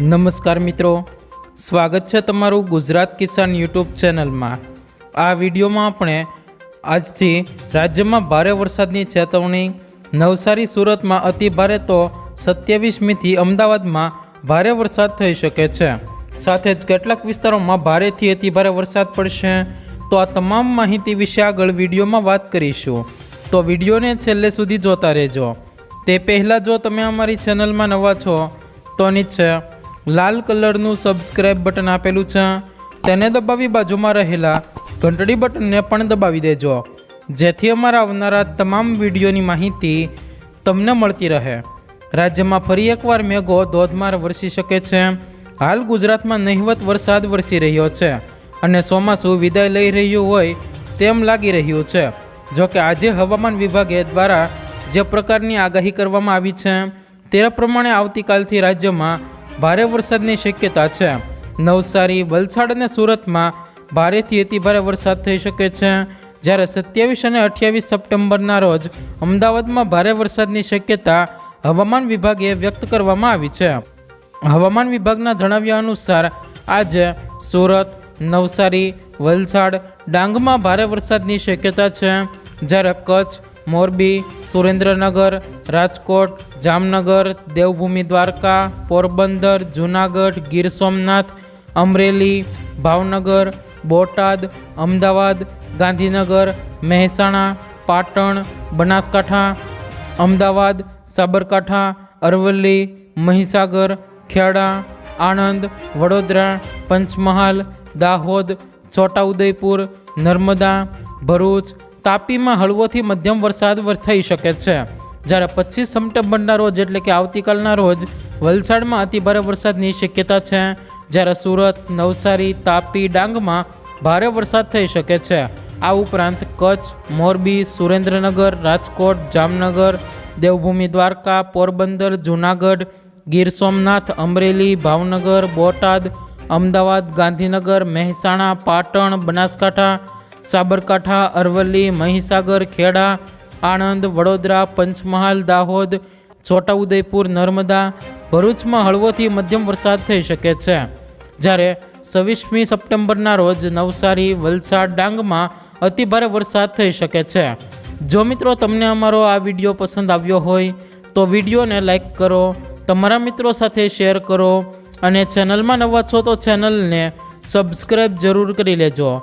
નમસ્કાર મિત્રો. સ્વાગત છે તમારું ગુજરાત કિસાન યુટ્યુબ ચેનલમાં. આ વિડીયોમાં આપણે આજથી રાજ્યમાં ભારે વરસાદની ચેતવણી, નવસારી સુરતમાં અતિ ભારે તો સત્યાવીસમીથી અમદાવાદમાં ભારે વરસાદ થઈ શકે છે. સાથે જ કેટલાક વિસ્તારોમાં ભારેથી અતિ ભારે વરસાદ પડશે. તો આ તમામ માહિતી વિશે આગળ વિડીયોમાં વાત કરીશું. તો વિડીયોને છેલ્લે સુધી જોતા રહેજો. તે પહેલાં જો તમે અમારી ચેનલમાં નવા છો, તો નીચે લાલ કલરનું સબસ્ક્રાઇબ બટન આપેલું છે. તેને દબાવી બાજુમાં રહેલા ઘંટડી બટનને પણ દબાવી દેજો. જેથી અમારા આવનારા તમામ વિડીયોની માહિતી તમને મળતી રહે. રાજ્યમાં ફરી એકવાર મેઘો ધોધમાર વરસી શકે છે. હાલ ગુજરાતમાં નહિવત વરસાદ વરસી રહ્યો છે અને ચોમાસું વિદાય લઈ રહ્યું હોય તેમ લાગી રહ્યું છે. જો કે આજે હવામાન વિભાગે દ્વારા જે પ્રકારની આગાહી કરવામાં આવી છે, તે પ્રમાણે આવતીકાલથી રાજ્યમાં ભારે વરસાદની શક્યતા છે. નવસારી, વલસાડ અને સુરતમાં ભારેથી અતિભારે વરસાદ થઈ શકે છે. જ્યારે સત્યાવીસ અને અઠ્યાવીસ સપ્ટેમ્બરના રોજ અમદાવાદમાં ભારે વરસાદની શક્યતા હવામાન વિભાગે વ્યક્ત કરવામાં આવી છે. હવામાન વિભાગના જણાવ્યા અનુસાર, આજે સુરત, નવસારી, વલસાડ ડાંગમાં ભારે વરસાદની શક્યતા છે. જ્યારે કચ્છ મોરબી, સુરેન્દ્રનગર, રાજકોટ, જામનગર, દેવભૂમિ દ્વારકા, પોરબંદર, જૂનાગઢ, ગીર સોમનાથ, અમરેલી, ભાવનગર, બોટાદ, અમદાવાદ, ગાંધીનગર, મહેસાણા, પાટણ, બનાસકાંઠા, અમદાવાદ, સાબરકાંઠા, અરવલ્લી, મહીસાગર, ખેડા, આણંદ, વડોદરા, પંચમહાલ, દાહોદ, છોટાઉદેપુર, નર્મદા, ભરૂચ તાપીમાં હળવોથી મધ્યમ વરસાદ થઈ શકે છે. જ્યારે પચીસ સપ્ટેમ્બરના રોજ એટલે કે આવતીકાલના રોજ વલસાડમાં અતિભારે વરસાદની શક્યતા છે. જ્યારે સુરત, નવસારી, તાપી, ડાંગમાં ભારે વરસાદ થઈ શકે છે. આ ઉપરાંત કચ્છ, મોરબી, સુરેન્દ્રનગર, રાજકોટ, જામનગર, દેવભૂમિ દ્વારકા, પોરબંદર, જૂનાગઢ, ગીર સોમનાથ, અમરેલી, ભાવનગર, બોટાદ, અમદાવાદ, ગાંધીનગર, મહેસાણા, પાટણ, બનાસકાંઠા સાબરકાંઠા, અરવલ્લી, મહીસાગર, ખેડા, આણંદ, વડોદરા, પંચમહાલ, દાહોદ, છોટાઉદેપુર, નર્મદા, ભરૂચમાં હળવોથી મધ્યમ વરસાદ થઈ શકે છે. જ્યારે છવ્વીસમી સપ્ટેમ્બરના રોજ નવસારી, વલસાડ, ડાંગમાં અતિભારે વરસાદ થઈ શકે છે. જો મિત્રો તમને અમારો આ વીડિયો પસંદ આવ્યો હોય, તો વિડીયોને લાઈક કરો, તમારા મિત્રો સાથે શેર કરો અને ચેનલમાં નવા છો તો ચેનલને સબસ્ક્રાઈબ જરૂર કરી લેજો.